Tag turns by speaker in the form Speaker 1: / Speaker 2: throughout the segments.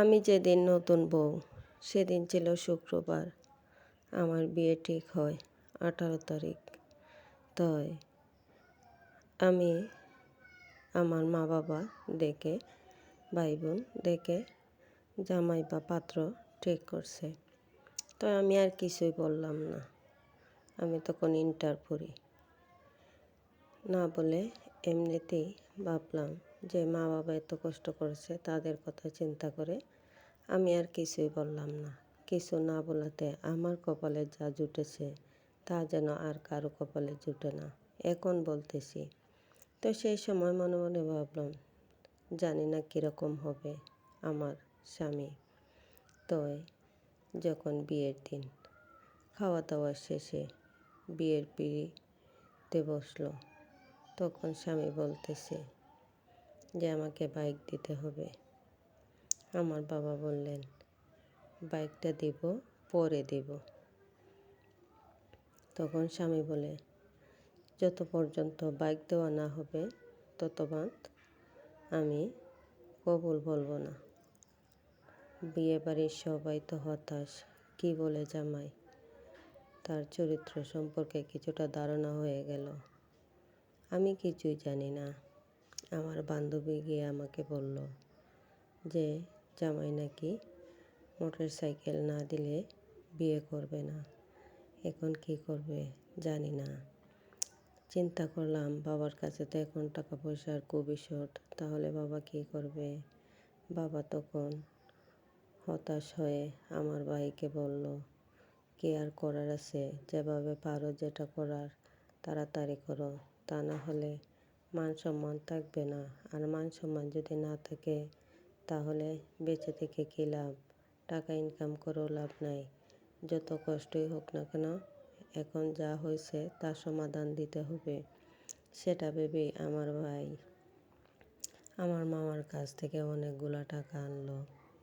Speaker 1: আমি যেদিন নতুন বউ, সেদিন ছিল শুক্রবার। আমার বিয়ে ঠিক হয় আঠারো তারিখ। তাই আমি আমার মা বাবা দেখে ভাই বোন দেখে জামাই বা পাত্র ঠিক করছে। তো আমি আর কিছুই বললাম না। আমি তখন ইন্টার পড়ি। না বলে এমনিতেই ভাবলাম যে মা বাবা এত কষ্ট করেছে তাদের কথা চিন্তা করে আমি আর কিছুই বললাম না। কিছু না বলাতে আমার কপালে যা জুটেছে তা যেন আর কারও কপালে জুটে না। এখন বলতেছি। তো সেই সময় মনে মনে ভাবলাম, জানি না কীরকম হবে আমার স্বামী। তো যখন বিয়ের দিন খাওয়া দাওয়া শেষে বিয়ের পিড়িতে বসল, তখন স্বামী বলতেছে যে আমাকে বাইক দিতে হবে। আমার বাবা বললেন বাইকটা দিব, পরে দেব। তখন স্বামী বলে, যত পর্যন্ত বাইক দেওয়া না হবে, তত বাদ আমি কবুল বলব না। বিয়ে বাড়ির সবাই তো হতাশ, কি বলে জামাই? তার চরিত্র সম্পর্কে কিছুটা ধারণা হয়ে গেল। আমি কিছুই জানি না। আমার বান্ধবী গিয়ে আমাকে বলল যে, জামাই নাকি মোটর সাইকেল না দিলে বিয়ে করবে না। এখন কি করবে জানি না। চিন্তা করলাম, বাবার কাছে তো এখন টাকা পয়সার খুবই শর্ট, তাহলে বাবা কি করবে? বাবা তখন হতাশ হয়ে আমার ভাইকে বলল, কি আর করার আছে? যেভাবে পারো যেটা করার, তাড়াতাড়ি করো। তা না হলে মান সম্মান থাকবে না। আর মান সম্মান যদি না থাকে, তাহলে বেঁচে থেকে কী লাভ? টাকা ইনকাম করেও লাভ নাই। যত কষ্টই হোক না কেন, এখন যা হয়েছে তার সমাধান দিতে হবে। সেটা ভেবে আমার ভাই আমার মামার কাছ থেকে অনেকগুলো টাকা আনলো,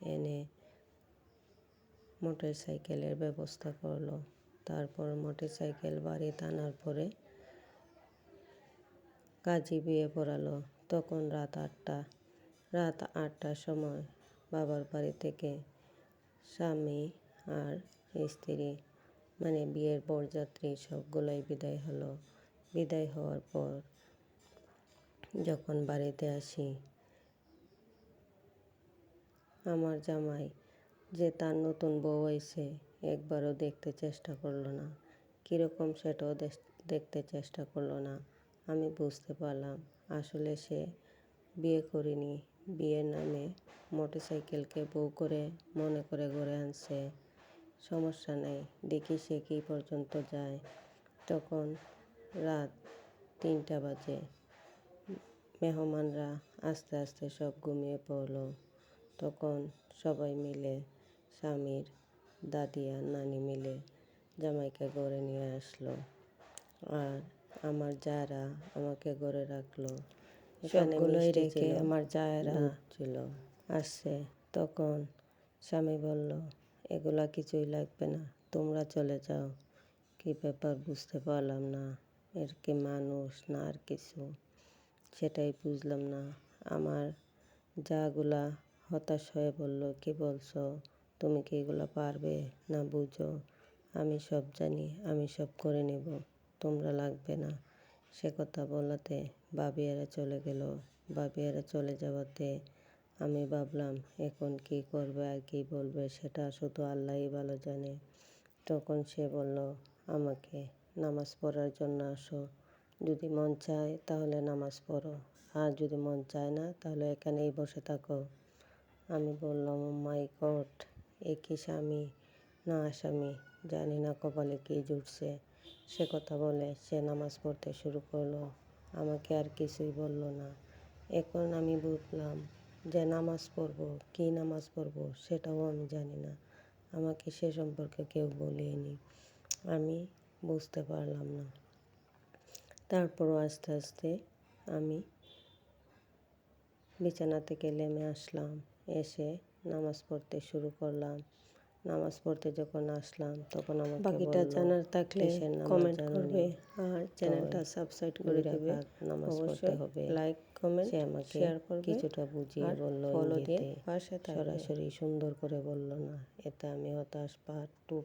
Speaker 1: এনে মোটর সাইকেলের ব্যবস্থা করল। তারপর মোটর সাইকেল বাড়িতে আনার পরে কাজী বিয়ে পড়ালো। তখন রাত আটটা, রাত আটটার সময় বাবার বাড়ি থেকে স্বামী আর স্ত্রী মানে বিয়ের বরযাত্রী সবগুলোই বিদায় হলো। বিদায় হওয়ার পর যখন বাড়িতে আসি, আমার জামাই যে তার নতুন বউ হয়েছে একবারও দেখতে চেষ্টা করল না। কীরকম সেটাও দেখতে চেষ্টা করল না। আমি বুঝতে পারলাম। আসলে সে বিয়ে করিনি। বিয়ের নামে মোটরসাইকেলকে বউ করে মনে করে ঘরে আনছে। সমস্যা নেই, দেখি সে কী পর্যন্ত যায়। তখন রাত তিনটা বাজে। মেহমানরা আস্তে আস্তে সব ঘুমিয়ে পড়ল। তখন সবাই মিলে স্বামীর দাদি আর নানি মিলে জামাইকে গড়ে নিয়ে আসলো। আর আমার যারা আমাকে ঘরে রাখল সবগুলোই রেখে আমার যারা ছিল। আসছে তখন স্বামী বলল এগুলা কিছুই লাগবে না তোমরা চলে যাও। কি ব্যাপার বুঝতে পারলাম না এর কি মানুষ না আর কিছু? সেটাই বুঝলাম না। আমার যাগুলা হতাশ হয়ে বলল কি বলছো? তুমি কি এগুলো পারবে না বুঝো? আমি সব জানি আমি সব করে নেব। তোমরা লাগবে না। সে কথা বলাতে বাবিয়ারা চলে গেল। বাবিয়ারা চলে যাওয়াতে আমি ভাবলাম, এখন কি করবে আর কি বলবে সেটা শুধু আল্লাহই ভালো জানে। তখন সে বলল, আমাকে নামাজ পড়ার জন্য আসো। যদি মন চায় তাহলে নামাজ পড়ো। আর যদি মন চায় না তাহলে এখানেই বসে থাকো। আমি বললাম মাই গড, এ কি স্বামী? না আসামি জানি না কপালে কী জুটছে। সে কথা বলে, সে নামাজ পড়তে শুরু করল। আমাকে আর কিছুই বলল না। এখন আমি বুঝলাম যে নামাজ পড়ব, কী নামাজ পড়ব সেটাও আমি জানি না। আমাকে সে সম্পর্কে কেউ বলেনি। আমি বুঝতে পারলাম না। তারপরও আস্তে আস্তে আমি বিছানা থেকে নেমে আসলাম। এসে নামাজ পড়তে শুরু করলাম। নামাজ পড়তে যখন আসলাম তখন আমার
Speaker 2: বাকিটা জানার থাকলে কমেন্ট করবে আর চ্যানেলটা সাবস্ক্রাইব করে দেবে।
Speaker 1: নামাজ পড়তে হবে।
Speaker 2: লাইক কমেন্ট
Speaker 1: আমাকে
Speaker 2: শেয়ার করবে
Speaker 1: কিছুটা বুঝিয়ে বলল
Speaker 2: ফলো দিয়ে পাশে
Speaker 1: সরাসরি সুন্দর করে বলল না এটা আমি হতাশ পার্ট টু